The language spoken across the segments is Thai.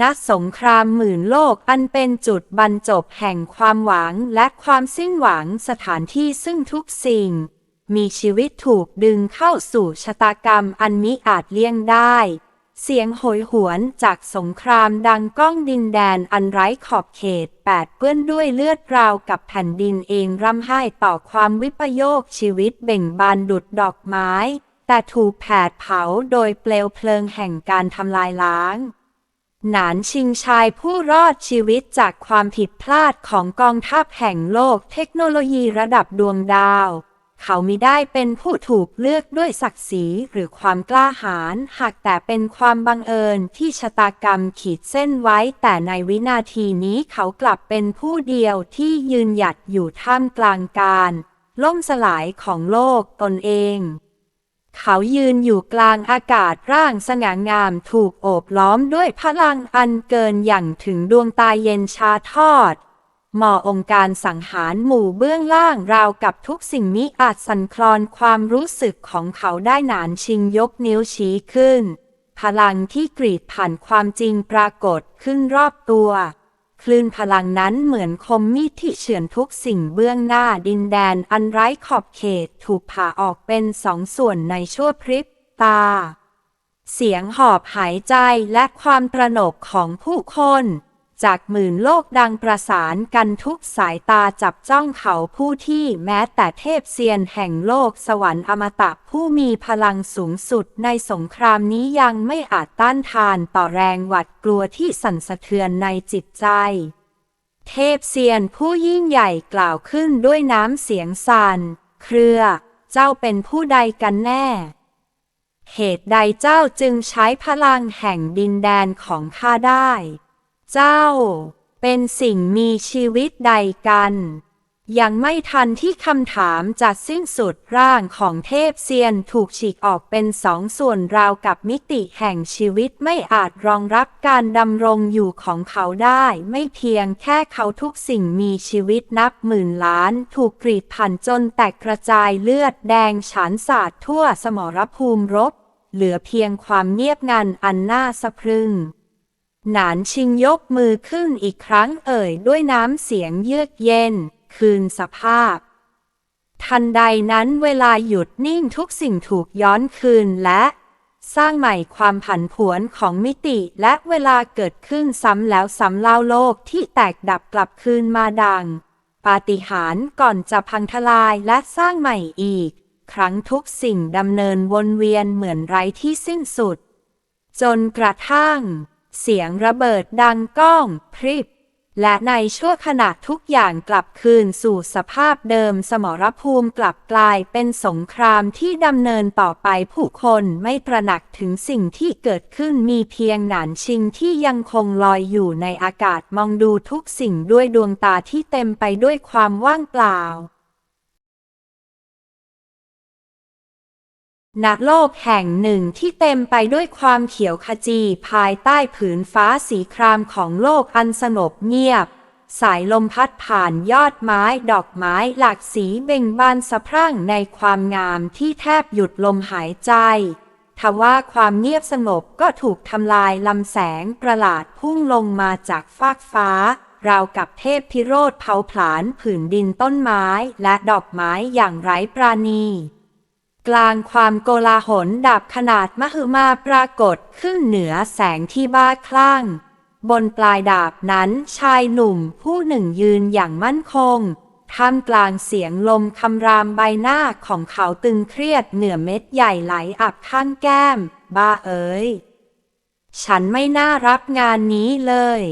ณสงครามหมื่นโลกอันเป็นจุดบรรจบแห่งความหวังและความสิ้นหวังสถานที่ซึ่งทุกสิ่ง มีชีวิตถูกดึงเข้าสู่ชะตากรรมอันมิอาจเลี่ยงได้ เสียงโหยหวนจากสงครามดังก้องดินแดนอันไร้ขอบเขตแปดเปื้อนด้วยเลือดราวกับแผ่นดินเองร่ำไห้ต่อความวิปโยคชีวิตเบ่งบานดุดดอกไม้ แต่ถูกแผดเผาโดยเปลวเพลิงแห่งการทำลายล้าง หนานชิงชายผู้รอดชีวิตจากความผิดพลาดของกองทัพแห่งโลกเทคโนโลยีระดับดวงดาว เขามิได้เป็นผู้ถูกเลือกด้วยศักดิ์ศรีหรือความกล้าหาญหากแต่เป็นความบังเอิญที่ชะตากรรมขีดเส้นไว้ แต่ในวินาทีนี้เขากลับเป็นผู้เดียวที่ยืนหยัดอยู่ท่ามกลางการ ล่มสลายของโลกตนเอง เขายืนอยู่กลางอากาศร่างสง่างามถูกโอบล้อมด้วยพลังอันเกินอย่างถึงดวงตาเย็นชาทอดหมอองค์การสังหารหมู่เบื้องล่างราวกับทุกสิ่งมิอาจสั่นคลอนความรู้สึกของเขาได้หนานชิงยกนิ้วชี้ขึ้น พลังที่กรีดผ่านความจริงปรากฏขึ้นรอบตัว คลื่นพลังนั้นเหมือนคมมีดที่เฉือนทุกสิ่งเบื้องหน้าดินแดนอันไร้ขอบเขตถูกผ่าออกเป็นสองส่วนในชั่วพริบตา เสียงหอบหายใจและความตระหนกของผู้คน จากหมื่นโลกดังประสานกันทุกสายตาจับจ้องเขาผู้ที่แม้แต่เทพเซียนแห่งโลกสวรรค์อมตะผู้มีพลังสูงสุดในสงครามนี้ยังไม่อาจต้านทานต่อแรงหวัดกลัวที่สั่นสะเทือนในจิตใจ เทพเซียนผู้ยิ่งใหญ่กล่าวขึ้นด้วยน้ำเสียงสั่นเครือ เจ้าเป็นผู้ใดกันแน่เหตุใดเจ้าจึงใช้พลังแห่งดินแดนของข้าได้ เจ้า เป็นสิ่งมีชีวิตใดกัน ยังไม่ทันที่คำถามจะสิ้นสุดร่างของเทพเซียนถูกฉีกออกเป็นสองส่วนราวกับมิติแห่งชีวิตไม่อาจรองรับการดำรงอยู่ของเขาได้ ไม่เพียงแค่เขาทุกสิ่งมีชีวิตนับหมื่นล้านถูกกรีดผ่านจนแตกกระจายเลือดแดงฉานสาดทั่วสมรภูมิรบ เหลือเพียงความเงียบงันอันน่าสะพรึง หนานชิงยกมือขึ้นอีกครั้งเอ่ยด้วยน้ำเสียงเยือกเย็น คืนสภาพ ทันใดนั้นเวลาหยุดนิ่งทุกสิ่งถูกย้อนคืนและ สร้างใหม่ความผันผวนของมิติและเวลาเกิดขึ้นซ้ำแล้วซ้ำเล่าโลกที่แตกดับกลับคืนมาดัง ปาฏิหาริย์ก่อนจะพังทลายและสร้างใหม่อีก ครั้งทุกสิ่งดำเนินวนเวียนเหมือนไร้ที่สิ้นสุด จนกระทั่ง เสียงระเบิดดังก้องพริบ และในชั่วขณะทุกอย่างกลับคืนสู่สภาพเดิมสมรภูมิกลับกลายเป็นสงครามที่ดำเนินต่อไปผู้คนไม่ตระหนักถึงสิ่งที่เกิดขึ้นมีเพียงหนานชิงที่ยังคงลอยอยู่ในอากาศมองดูทุกสิ่งด้วยดวงตาที่เต็มไปด้วยความว่างเปล่า ณโลกแห่งหนึ่งที่เต็มไปด้วยความเขียวขจีภายใต้ผืนฟ้าสีครามของโลกอันสงบเงียบ สายลมพัดผ่านยอดไม้ดอกไม้หลากสีเบ่งบานสะพรั่งในความงามที่แทบหยุดลมหายใจทว่าความเงียบสงบก็ถูกทำลายลำแสงประหลาดพุ่งลงมาจากฟากฟ้า ราวกับเทพพิโรธเผาผลาญผืนดินต้นไม้และดอกไม้อย่างไร้ปราณี กลางความโกลาหลดาบขนาดมหึมาปรากฏขึ้นเหนือแสงที่บ้าคลั่ง บนปลายดาบนั้นชายหนุ่มผู้หนึ่งยืนอย่างมั่นคง ท่ามกลางเสียงลมคำรามใบหน้าของเขาตึงเครียดเหนือเม็ดใหญ่ไหลอับข้างแก้ม บ้าเอ๋ย ฉันไม่น่ารับงานนี้เลย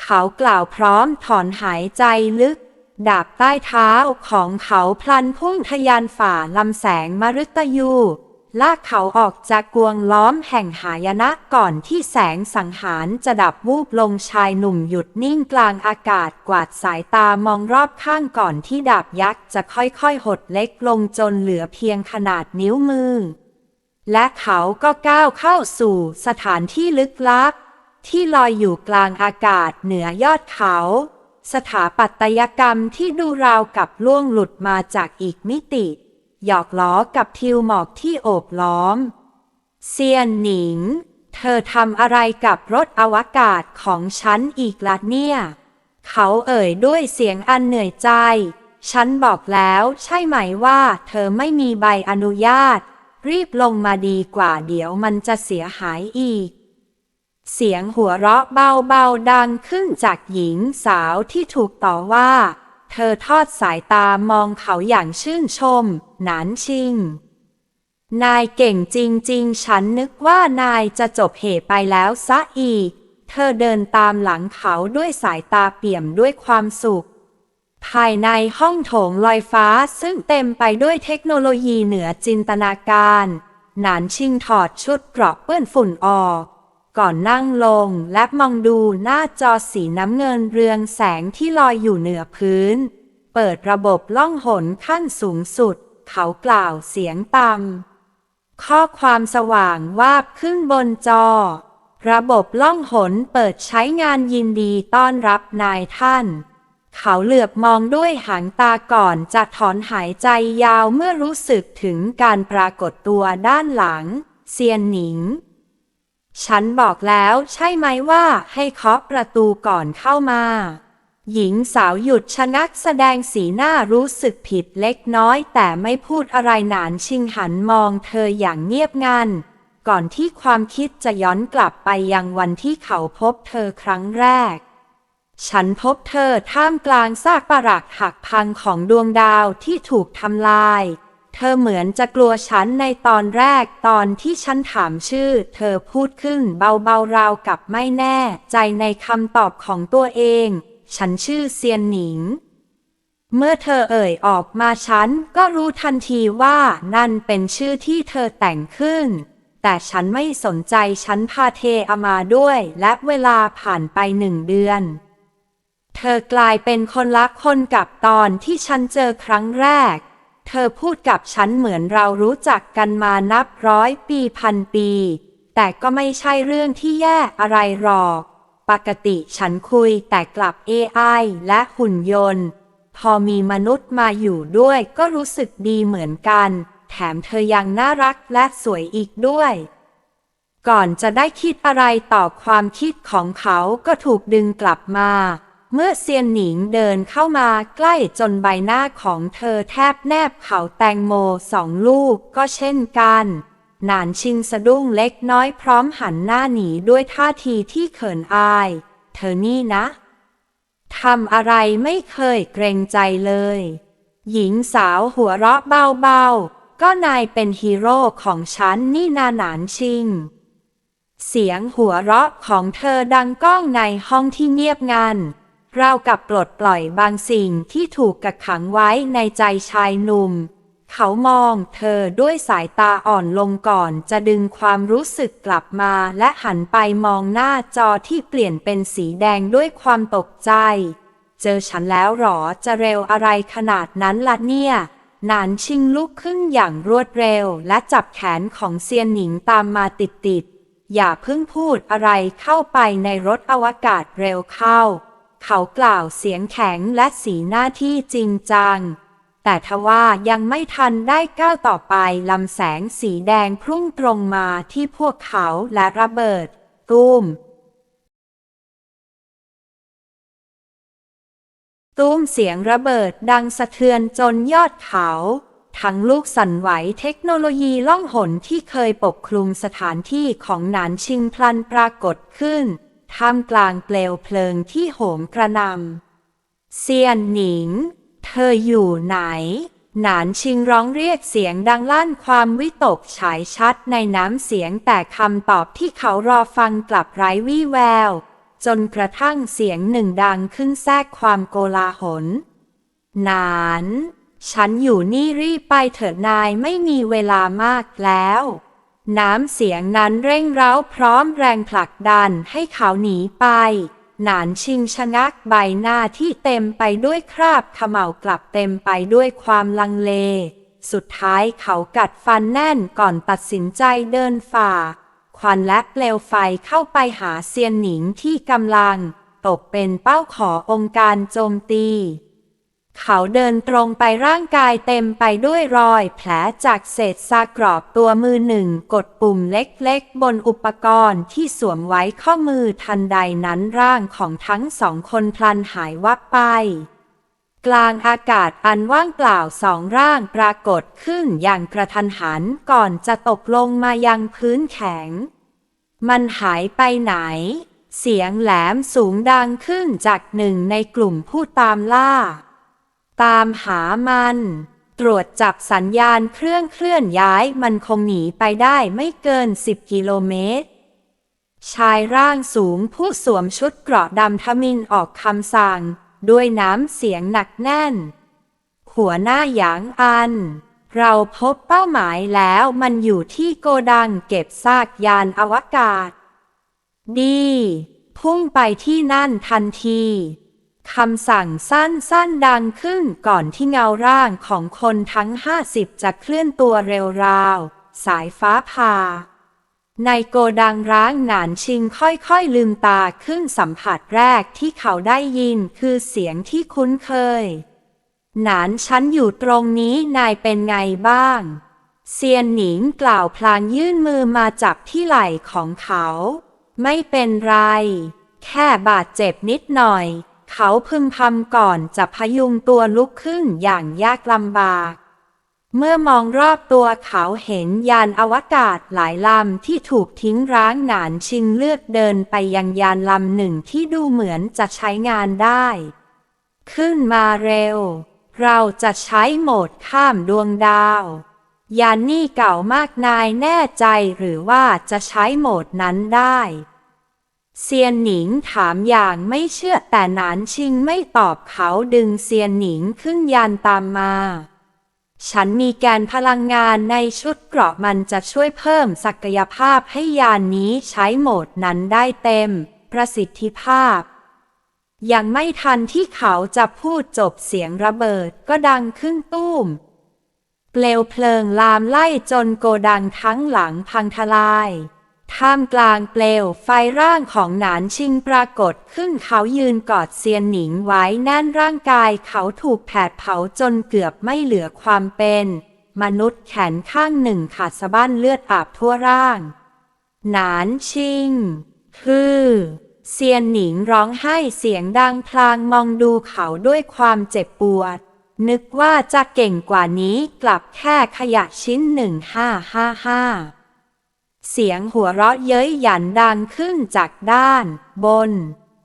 เขากล่าวพร้อมถอนหายใจลึก ดาบใต้เท้าของเขาพลันพุ่งทะยานฝ่าลำแสงมฤตยู ลากเขาออกจากกวงล้อมแห่งหายนะก่อนที่แสงสังหารจะดับวูบลงชายหนุ่มหยุดนิ่งกลางอากาศกวาดสายตามองรอบข้างก่อนที่ดาบยักษ์จะค่อยๆ หดเล็กลงจนเหลือเพียงขนาดนิ้วมือ และเขาก็ก้าวเข้าสู่สถานที่ลึกลับ ที่ลอยอยู่กลางอากาศเหนือยอดเขา สถาปัตยกรรมที่ดูราวกับล่วงหลุดมาจากอีกมิติ หยอกล้อกับทิวหมอกที่โอบล้อม เซียนหนิง เธอทำอะไรกับรถอวกาศของฉันอีกละเนี่ย เขาเอ่ยด้วยเสียงอันเหนื่อยใจ ฉันบอกแล้วใช่ไหมว่าเธอไม่มีใบอนุญาต รีบลงมาดีกว่าเดี๋ยวมันจะเสียหายอีก เสียงหัวเราะเบาๆดังขึ้นจากหญิงสาวที่ถูกต่อว่า เธอทอดสายตามองเขาอย่างชื่นชม หนานชิง นายเก่งจริงๆ ฉันนึกว่านายจะจบเหตุไปแล้วซะอีก เธอเดินตามหลังเขาด้วยสายตาเปี่ยมด้วยความสุข ภายในห้องโถงลอยฟ้าซึ่งเต็มไปด้วยเทคโนโลยีเหนือจินตนาการ หนานชิงถอดชุดเกราะเปื้อนฝุ่นออก ก่อนนั่งลงและมองดูหน้าจอสีน้ำเงินเรืองแสงที่ลอยอยู่เหนือพื้น เปิดระบบล่องหนขั้นสูงสุด เขากล่าวเสียงต่ำข้อความสว่างวาบขึ้นบนจอ ระบบล่องหนเปิดใช้งานยินดีต้อนรับนายท่านเขาเหลือบมองด้วยหางตาก่อนจะถอนหายใจยาวเมื่อรู้สึกถึงการปรากฏตัวด้านหลัง เซียนหนิง ฉันบอกแล้วใช่ไหมว่าให้เคาะประตูก่อนเข้ามา หญิงสาวหยุดชะงักแสดงสีหน้ารู้สึกผิดเล็กน้อย แต่ไม่พูดอะไรหนานชิงหันมองเธออย่างเงียบงันก่อนที่ความคิดจะย้อนกลับไปยังวันที่เขาพบเธอครั้งแรก ฉันพบเธอท่ามกลางซากปรักหักพังของดวงดาวที่ถูกทำลาย เธอเหมือนจะกลัวฉันในตอนแรกตอนที่ฉันถามชื่อ เธอพูดขึ้นเบาๆราวกับไม่แน่ ใจในคำตอบของตัวเอง ฉันชื่อเซียนหนิง เมื่อเธอเอ่ยออกมาฉันก็รู้ทันทีว่านั่นเป็นชื่อที่เธอแต่งขึ้น แต่ฉันไม่สนใจฉันพาเทอามาด้วย และเวลาผ่านไปหนึ่งเดือนเธอกลายเป็นคนละคนกับตอนที่ฉันเจอครั้งแรก เธอพูดกับฉันเหมือนเรารู้จักกันมานับร้อยปีพันปี แต่ก็ไม่ใช่เรื่องที่แย่อะไรหรอก ปกติฉันคุยแต่กลับ AI และหุ่นยนต์ พอมีมนุษย์มาอยู่ด้วยก็รู้สึกดีเหมือนกัน แถมเธอยังน่ารักและสวยอีกด้วย ก่อนจะได้คิดอะไรต่อความคิดของเขาก็ถูกดึงกลับมา เมื่อเซียนหนิงเดินเข้ามาใกล้จนใบหน้าของเธอแทบแนบเขาแตงโมสองลูกก็เช่นกันหนานชิงสะดุ้งเล็กน้อยพร้อมหันหน้าหนีด้วยท่าทีที่เขินอาย เธอนี่นะ ทำอะไรไม่เคยเกรงใจเลย หญิงสาวหัวเราะเบาๆ ก็นายเป็นฮีโร่ของฉันนี่นาหนานชิง เสียงหัวเราะของเธอดังก้องในห้องที่เงียบงัน ราวกับปลดปล่อยบางสิ่งที่ถูกกักขังไว้ในใจชายหนุ่ม เขามองเธอด้วยสายตาอ่อนลงก่อนจะดึงความรู้สึกกลับมาและหันไปมองหน้าจอที่เปลี่ยนเป็นสีแดงด้วยความตกใจ เจอฉันแล้วหรอจะเร็วอะไรขนาดนั้นล่ะเนี่ยนานชิงลุกขึ้นอย่างรวดเร็วและจับแขนของเซียนหนิงตามมาติดๆ อย่าเพิ่งพูดอะไรเข้าไปในรถอวกาศเร็วเข้า เขากล่าวเสียงแข็งและสีหน้าที่จริงจัง แต่ทว่ายังไม่ทันได้ก้าวต่อไปลำแสงสีแดงพุ่งตรงมาที่พวกเขาและระเบิดตุ้มตุ้มเสียงระเบิดดังสะเทือนจนยอดเขา ทั้งลูกสั่นไหวเทคโนโลยีล่องหนที่เคยปกคลุมสถานที่ของหนานชิงพลันปรากฏขึ้น ท่ามกลางเปลวเพลิงที่โหมกระนำเซียนหนิง เธออยู่ไหน หนานชิงร้องเรียกเสียงดังลั่นความวิตกฉายชัดในน้ำเสียงแต่คำตอบที่เขารอฟังกลับไร้วี่แวว จนกระทั่งเสียงหนึ่งดังขึ้นแทรกความโกลาหล หนาน ฉันอยู่นี่รีบไปเถิดนายไม่มีเวลามากแล้ว น้ำเสียงนั้นเร่งเร้าพร้อมแรงผลักดันให้เขาหนีไป หนานชิงชะงักใบหน้าที่เต็มไปด้วยคราบขม่ากลับเต็มไปด้วยความลังเล สุดท้ายเขากัดฟันแน่นก่อนตัดสินใจเดินฝ่า ควันและเปลวไฟเข้าไปหาเซียนหนิงที่กำลัง ตกเป็นเป้าขอองค์การโจมตี เขาเดินตรงไปร่างกายเต็มไปด้วยรอย แผลจากเศษซากรอบตัวมือหนึ่ง กดปุ่มเล็กๆ บนอุปกรณ์ที่สวมไว้ข้อมือทันใดนั้นร่างของทั้งสองคนพลันหายวับไป กลางอากาศอันว่างเปล่าสองร่างปรากฏขึ้นอย่างกระทันหันก่อนจะตกลงมายังพื้นแข็ง มันหายไปไหนเสียงแหลมสูงดังขึ้นจากหนึ่งในกลุ่มผู้ตามล่า ตามหามัน ตรวจจับสัญญาณเครื่องเคลื่อนย้ายมันคงหนีไปได้ไม่เกิน 10 กิโลเมตร ชายร่างสูงผู้สวมชุดเกราะดำทมินออกคำสั่ง ด้วยน้ำเสียงหนักแน่น หัวหน้าหยางอัน เราพบเป้าหมายแล้วมันอยู่ที่โกดังเก็บซากยานอวกาศ ดี พุ่งไปที่นั่นทันที คำสั่งสั้นๆดังขึ้นก่อนที่เงาร่างของคนทั้งห้าสิบจะเคลื่อนตัวเร็วราว สายฟ้าผ่า ในโกดังร้างหนานชิงค่อยๆลืมตาขึ้นสัมผัสแรกที่เขาได้ยินคือเสียงที่คุ้นเคย หนานฉันอยู่ตรงนี้นายเป็นไงบ้าง เซียนหนิงกล่าวพลางยื่นมือมาจับที่ไหล่ของเขา ไม่เป็นไร แค่บาดเจ็บนิดหน่อย เขาพึมพำก่อนจะพยุงตัวลุกขึ้นอย่างยากลำบาก เมื่อมองรอบตัวเขาเห็นยานอวกาศหลายลำที่ถูกทิ้งร้างหนานชิงเลือกเดินไปยังยานลำหนึ่งที่ดูเหมือนจะใช้งานได้ ขึ้นมาเร็ว เราจะใช้โหมดข้ามดวงดาวยานนี่เก่ามากนายแน่ใจหรือว่าจะใช้โหมดนั้นได้ เซียนหนิงถามอย่างไม่เชื่อแต่หนานชิงไม่ตอบเขาดึงเซียนหนิงขึ้นยานตามมา ฉันมีแกนพลังงานในชุดเกราะมันจะช่วยเพิ่มศักยภาพให้ยานนี้ใช้โหมดนั้นได้เต็ม ประสิทธิภาพ ยังไม่ทันที่เขาจะพูดจบเสียงระเบิดก็ดังขึ้นตุ้ม เปลวเพลิงลามไล่จนโกดังทั้งหลังพังทลาย ท่ามกลางเปลวไฟร่างของหนานชิงปรากฏขึ้นเขายืนกอดเซียนหนิงไว้แน่นร่างกายเขาถูกแผดเผาจนเกือบไม่เหลือความเป็น มนุษย์แขนข้างหนึ่งขาดสะบั้นเลือดอาบทั่วร่าง หนานชิง คือเซียนหนิงร้องไห้เสียงดังพลางมองดูเขาด้วยความเจ็บปวด นึกว่าจะเก่งกว่านี้กลับแค่ขยะชิ้นหนึ่งห้าห้าห้า เสียงหัวเราะเย้ยหยันดังขึ้นจากด้าน บน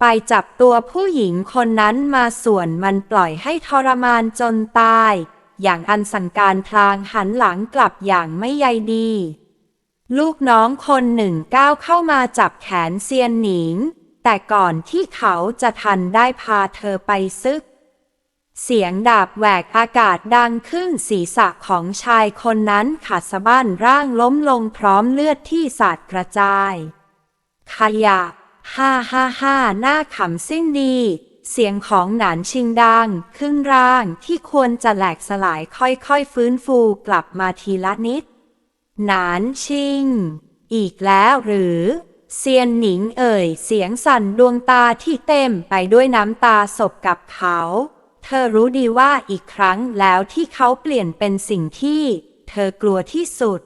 ไปจับตัวผู้หญิงคนนั้นมาส่วนมันปล่อยให้ทรมานจนตาย อย่างอันสั่งการพลางหันหลังกลับอย่างไม่ใยดี ลูกน้องคนหนึ่งก้าวเข้ามาจับแขนเซียนหนิง แต่ก่อนที่เขาจะทันได้พาเธอไปซึก เสียงดาบแหวกอากาศดังขึ้นศีรษะของชายคนนั้นขาดสะบั้นร่างล้มลงพร้อมเลือดที่สาดกระจาย ขยะห้าห้าห้าหน้าขำสิ้นดี เสียงของหนานชิงดังขึ้นร่างที่ควรจะแหลกสลายค่อยๆฟื้นฟูกลับมาทีละนิด หนานชิง อีกแล้วหรือเซียนหนิงเอ่ยเสียงสั่นดวงตาที่เต็มไปด้วยน้ำตาศพกับเขา เธอรู้ดีว่าอีกครั้งแล้วที่เขาเปลี่ยนเป็นสิ่งที่ เธอกลัวที่สุด